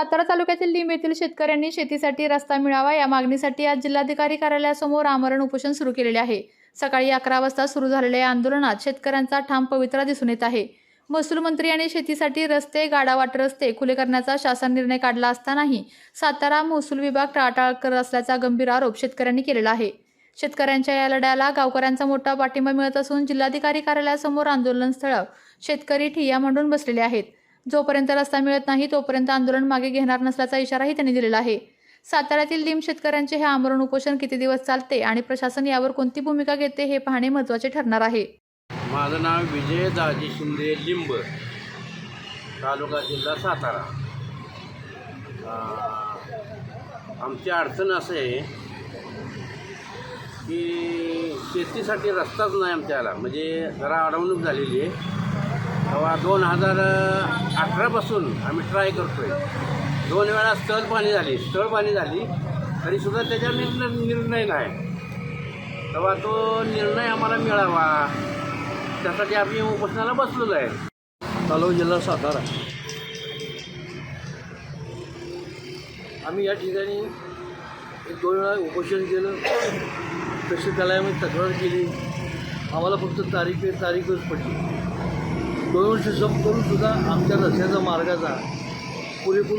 सातारा तालुक्यातील लिंब येथील शेतकऱ्यांनी शेतीसाठी रस्ता मिळावा या मागणीसाठी आज जिल्हाधिकारी कार्यालयासमोर आमरण उपोषण सुरू केलेले आहे. सकाळी अकरा वाजता सुरू झालेल्या या आंदोलनात शेतकऱ्यांचा ठाम पवित्रा दिसून येत आहे. महसूल मंत्री यांनी शेतीसाठी रस्ते गाडावाट रस्ते खुले करण्याचा शासन निर्णय काढला असतानाही सातारा महसूल विभाग टाळाटाळ करत असल्याचा गंभीर आरोप शेतकऱ्यांनी केलेला आहे. शेतकऱ्यांच्या या लढ्याला गावकऱ्यांचा मोठा पाठिंबा मिळत असून जिल्हाधिकारी कार्यालयासमोर आंदोलनस्थळ शेतकरी ठिय्या मांडून बसलेले आहेत. जोपर्यंत रस्ता मिळत नाही तोपर्यंत आंदोलन मागे घेणार नसल्याचा इशाराही त्यांनी दिलेला आहे. साताऱ्यातील लिम शेतकऱ्यांचे हे आमरण उपोषण किती दिवस चालते आणि प्रशासन यावर कोणती भूमिका घेते हे पाहणे महत्त्वाचे ठरणार आहे. माझं नाव विजय दाजी शिंदे लिंब तालुका जिल्हा सातारा. आमची अडचण असं आहे की शेतीसाठी रस्ताच नाही आमच्याला. म्हणजे जरा अडवणूक झालेली आहे. तेव्हा दोन हजार अठरापासून आम्ही ट्राय करतो आहे दोन वेळा स्थळ पाणी झाली. स्थळ पाणी झाली तरीसुद्धा त्याच्यावर निर्णय निर्णय नाही. तेव्हा तो निर्णय आम्हाला मिळावा. त्यासाठी आम्ही उपोषणाला बसलेलो आहे. तालुका जिल्हा सातारा. आम्ही या ठिकाणी एक दोन वेळा उपोषण केलं. तसे त्याला आम्ही तक्रार केली. आम्हाला फक्त तारीख तारीखच पडली दोन वर्ष जप करून सुद्धा आमच्या रस्त्याचा मार्गाचा पुरेपूर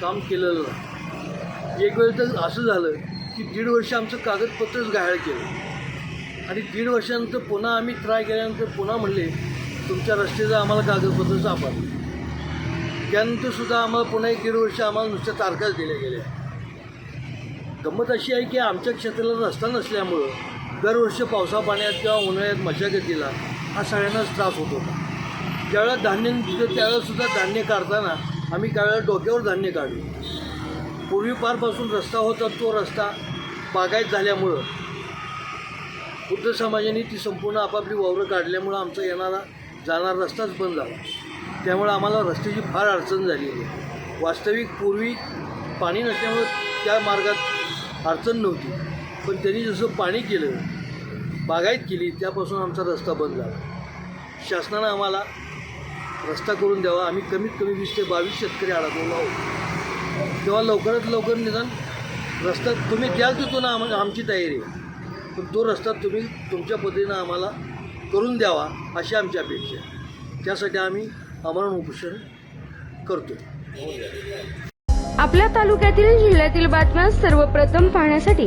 काम केलेलं नाही. एक वेळ तर असं झालं की दीड वर्ष आमचं कागदपत्रच गायळ केलं. आणि दीड वर्षानंतर पुन्हा आम्ही ट्राय केल्यानंतर पुन्हा म्हणले तुमच्या रस्त्याचं आम्हाला कागदपत्र सापडलं त्यानंतर सुद्धा आम्हाला पुन्हा एक दीड वर्ष आम्हाला नुसत्या तारखाच दिल्या गेल्या. गंमत अशी आहे की आमच्या क्षेत्राला रस्ता नसल्यामुळं दरवर्षी पावसा पाण्यात किंवा उन्हाळ्यात मशागतीला हा सगळ्यांनाच त्रास होत होता. ज्यावेळेला धान्य त्यावेळेसुद्धा धान्य काढताना आम्ही त्यावेळेला डोक्यावर धान्य काढलो. पूर्वीपारपासून रस्ता होता तो रस्ता बागायत झाल्यामुळं बुद्ध समाजाने ती संपूर्ण आपापली वावरं काढल्यामुळं आमचा येणारा जाणारा रस्ताच बंद झाला. त्यामुळं आम्हाला रस्त्याची फार अडचण झाली आहे वास्तविक पूर्वी पाणी नसल्यामुळं त्या मार्गात अडचण नव्हती. पण त्यांनी जसं पाणी केलं बागायत केली त्यापासून आमचा रस्ता बंद झाला शासनानं आम्हाला रस्ता करून द्यावा. आम्ही कमीत कमी वीस ते बावीस शेतकरी अडकलेलो आहोत. तेव्हा लवकरात लवकर निदान रस्ता तुम्ही द्याल तिथून आम आमची तयारी. आहे पण तो रस्ता तुम्ही तुमच्या पद्धतीनं आम्हाला करून द्यावा अशी आमची अपेक्षा आहे. त्यासाठी आम्ही आमरण उपोषण करतो आपल्या तालुक्यातील जिल्ह्यातील बातम्या सर्वप्रथम पाहण्यासाठी